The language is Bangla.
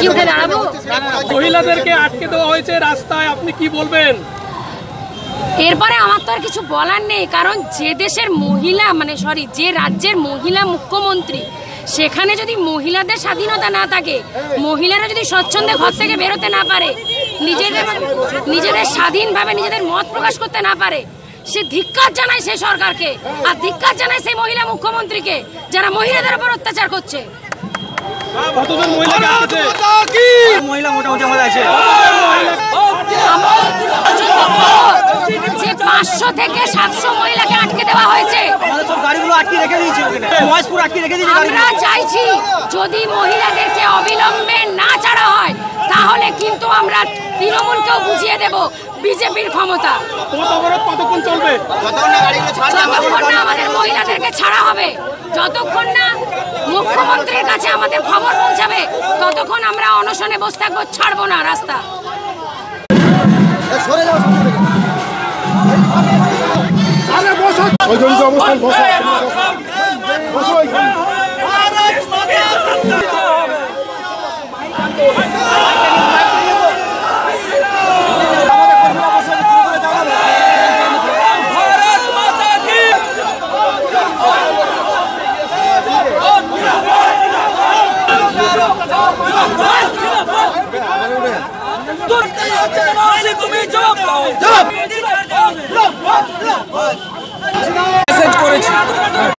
কি উঠে দাঁড়াবো মহিলাদেরকে আটকে দেওয়া হয়েছে রাস্তায় আপনি কি বলবেন? এরপরে আমার তো আর কিছু বলার নেই কারণ যে দেশের মহিলা মানে সরি যে রাজ্যের মহিলা মুখ্যমন্ত্রী সেখানে যদি মহিলাদের স্বাধীনতা না থাকে মহিলারা যদি স্বচ্ছন্দে ঘর থেকে বেরোতে না পারে নিজেদের নিজেদের স্বাধীনভাবে নিজেদের মত প্রকাশ করতে না পারে সে ধিক্কার জানায় সেই সরকারকে আর ধিক্কার জানায় সেই মহিলা মুখ্যমন্ত্রীকে যারা মহিলাদের উপর অত্যাচার করছে। মহিলা মোটামুটি আমাদের আছে। যে পাঁচশো থেকে সাতশো মহিলাকে আটকে দেওয়া হয়েছে। আমাদের সব গাড়িগুলো আটকে রেখে দিয়েছে মহেশপুর আটকে রেখে দিয়েছে আমরা চাইছি যদি মহিলাদেরকে অবিলম্বে না ছাড়া হয় তাহলে কিন্তু আমরা তৃণমূলকেও বুঝিয়ে দেব বিজেপির ক্ষমতা। কতক্ষণ চলবে? আমাদের মহিলাদেরকে ছাড়া হবে। যতক্ষণ না মুখ্যমন্ত্রীর কাছে আমাদের খবর পৌঁছাবে, ততক্ষণ আমরা অনশনে বসে থাকব, ছাড়বো না রাস্তা। বসো বসো